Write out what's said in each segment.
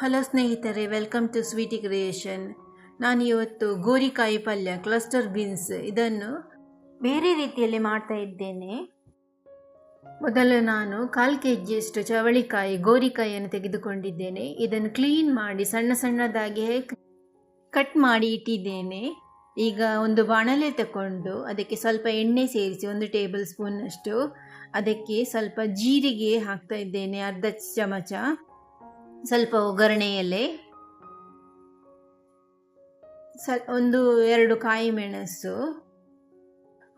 Hello ಸ್ನೇಹಿತರೆ welcome to Sweety creation ನಾನು ಇವತ್ತು ಗೋರಿಕಾಯಿ ಪಲ್ಯ ಕ್ಲಸ್ಟರ್ ಬೀನ್ಸ್ ಇದನ್ನು ಬೇರೆ ರೀತಿಯಲ್ಲಿ ಮಾಡ್ತಾ ಇದ್ದೇನೆ. ಮೊದಲು ನಾನು ಕಾಲು ಕೆ ಜಿಯಷ್ಟು ಚವಳಿಕಾಯಿ ಗೋರಿಕಾಯಿಯನ್ನು ತೆಗೆದುಕೊಂಡಿದ್ದೇನೆ. ಇದನ್ನು ಕ್ಲೀನ್ ಮಾಡಿ ಸಣ್ಣ ಸಣ್ಣದಾಗಿ ಕಟ್ ಮಾಡಿ ಇಟ್ಟಿದ್ದೇನೆ. ಈಗ ಒಂದು ಬಾಣಲೆ ತಗೊಂಡು ಅದಕ್ಕೆ ಸ್ವಲ್ಪ ಎಣ್ಣೆ ಸೇರಿಸಿ, ಒಂದು ಟೇಬಲ್ ಸ್ಪೂನ್ನಷ್ಟು ಅದಕ್ಕೆ ಸ್ವಲ್ಪ ಜೀರಿಗೆ ಹಾಕ್ತಾ ಇದ್ದೇನೆ, ಅರ್ಧ ಚಮಚ. ಸ್ವಲ್ಪ ಒಗ್ಗರಣೆ ಎಲೆ ಸ, ಒಂದು ಎರಡು ಕಾಯಿ ಮೆಣಸು,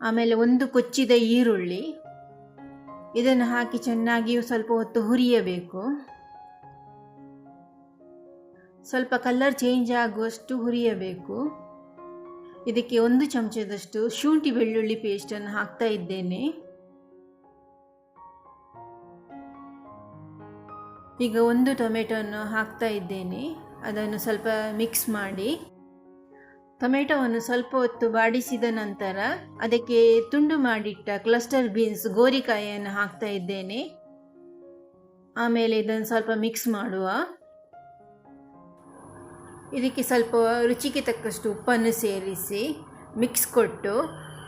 ಆಮೇಲೆ ಒಂದು ಕೊಚ್ಚಿದ ಈರುಳ್ಳಿ, ಇದನ್ನು ಹಾಕಿ ಚೆನ್ನಾಗಿ ಸ್ವಲ್ಪ ಹೊತ್ತು ಹುರಿಯಬೇಕು. ಸ್ವಲ್ಪ ಕಲರ್ ಚೇಂಜ್ ಆಗುವಷ್ಟು ಹುರಿಯಬೇಕು. ಇದಕ್ಕೆ ಒಂದು ಚಮಚದಷ್ಟು ಶುಂಠಿ ಬೆಳ್ಳುಳ್ಳಿ ಪೇಸ್ಟನ್ನು ಹಾಕ್ತಾ ಇದ್ದೇನೆ. ಈಗ ಒಂದು ಟೊಮೆಟೊವನ್ನು ಹಾಕ್ತಾ ಇದ್ದೇನೆ. ಅದನ್ನು ಸ್ವಲ್ಪ ಮಿಕ್ಸ್ ಮಾಡಿ. ಟೊಮೆಟೊವನ್ನು ಸ್ವಲ್ಪ ಹೊತ್ತು ಬಾಡಿಸಿದ ನಂತರ ಅದಕ್ಕೆ ತುಂಡು ಮಾಡಿಟ್ಟ ಕ್ಲಸ್ಟರ್ ಬೀನ್ಸ್ ಗೋರಿಕಾಯಿಯನ್ನು ಹಾಕ್ತಾ ಇದ್ದೇನೆ. ಆಮೇಲೆ ಇದನ್ನು ಸ್ವಲ್ಪ ಮಿಕ್ಸ್ ಮಾಡುವ. ಇದಕ್ಕೆ ಸ್ವಲ್ಪ ರುಚಿಗೆ ತಕ್ಕಷ್ಟು ಉಪ್ಪನ್ನು ಸೇರಿಸಿ ಮಿಕ್ಸ್ ಕೊಟ್ಟು,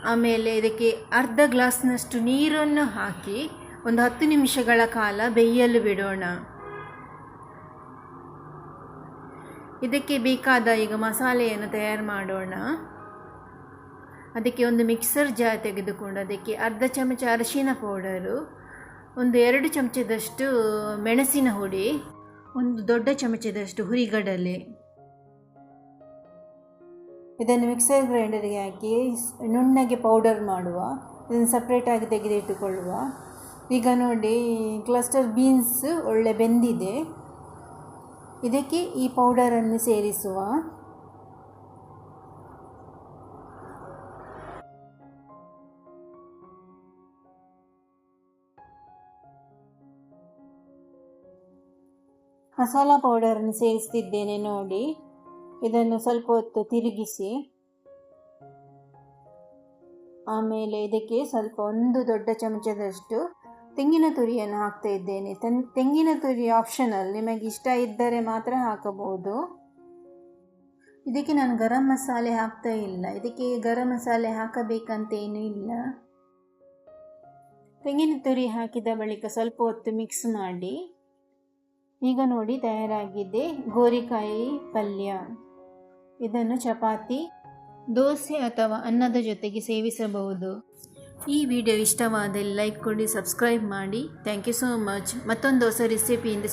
ಆಮೇಲೆ ಇದಕ್ಕೆ ಅರ್ಧ ಗ್ಲಾಸ್ನಷ್ಟು ನೀರನ್ನು ಹಾಕಿ ಒಂದು ಹತ್ತು ನಿಮಿಷಗಳ ಕಾಲ ಬೇಯಲು ಬಿಡೋಣ. ಇದಕ್ಕೆ ಬೇಕಾದ ಈಗ ಮಸಾಲೆಯನ್ನು ತಯಾರು ಮಾಡೋಣ. ಅದಕ್ಕೆ ಒಂದು ಮಿಕ್ಸರ್ ಜಾರ್ ತೆಗೆದುಕೊಂಡು ಅದಕ್ಕೆ ಅರ್ಧ ಚಮಚ ಅರಿಶಿನ ಪೌಡರು, ಒಂದು ಎರಡು ಚಮಚದಷ್ಟು ಮೆಣಸಿನ ಹುಡಿ ಒಂದು ದೊಡ್ಡ ಚಮಚದಷ್ಟು ಹುರಿಗಡಲೆ. ಇದನ್ನು ಮಿಕ್ಸರ್ ಗ್ರೈಂಡರಿಗೆ ಹಾಕಿ ನುಣ್ಣಗೆ ಪೌಡರ್ ಮಾಡುವ, ಇದನ್ನು ಸಪ್ರೇಟಾಗಿ ತೆಗೆದಿಟ್ಟುಕೊಳ್ಳುವ. ಈಗ ನೋಡಿ ಕ್ಲಸ್ಟರ್ ಬೀನ್ಸ್ ಒಳ್ಳೆ ಬೆಂದಿದೆ. ಇದಕ್ಕೆ ಈ ಪೌಡರನ್ನು ಸೇರಿಸುವ. ಮಸಾಲ ಪೌಡರನ್ನು ಸೇರಿಸ್ತಿದ್ದೇನೆ ನೋಡಿ. ಇದನ್ನು ಸ್ವಲ್ಪ ಹೊತ್ತು ತಿರುಗಿಸಿ. ಆಮೇಲೆ ಇದಕ್ಕೆ ಸ್ವಲ್ಪ ಒಂದು ದೊಡ್ಡ ಚಮಚದಷ್ಟು ತೆಂಗಿನ ತುರಿಯನ್ನು ಹಾಕ್ತಾ ಇದ್ದೇನೆ. ತೆಂಗಿನ ತುರಿ ಆಪ್ಷನಲ್ ನಿಮಗೆ ಇಷ್ಟ ಇದ್ದರೆ ಮಾತ್ರ ಹಾಕಬಹುದು. ಇದಕ್ಕೆ ನಾನು ಗರಂ ಮಸಾಲೆ ಹಾಕ್ತಾ ಇಲ್ಲ. ಇದಕ್ಕೆ ಗರಂ ಮಸಾಲೆ ಹಾಕಬೇಕಂತ ಏನೂ ಇಲ್ಲ. ತೆಂಗಿನ ತುರಿ ಹಾಕಿದ ಬಳಿಕ ಸ್ವಲ್ಪ ಹೊತ್ತು ಮಿಕ್ಸ್ ಮಾಡಿ. ಈಗ ನೋಡಿ ತಯಾರಾಗಿದೆ ಗೋರಿಕಾಯಿ ಪಲ್ಯ. ಇದನ್ನು ಚಪಾತಿ, ದೋಸೆ ಅಥವಾ ಅನ್ನದ ಜೊತೆಗೆ ಸೇವಿಸಬಹುದು. ಈ ವಿಡಿಯೋ ಇಷ್ಟವಾದಲ್ಲಿ ಲೈಕ್ ಕೊಡಿ ಸಬ್ಸ್ಕ್ರೈಬ್ ಮಾಡಿ. ಥ್ಯಾಂಕ್ ಯು ಸೋ ಮಚ್ ಮತ್ತೊಂದು ಹೊಸ ರೆಸಿಪಿಯಿಂದ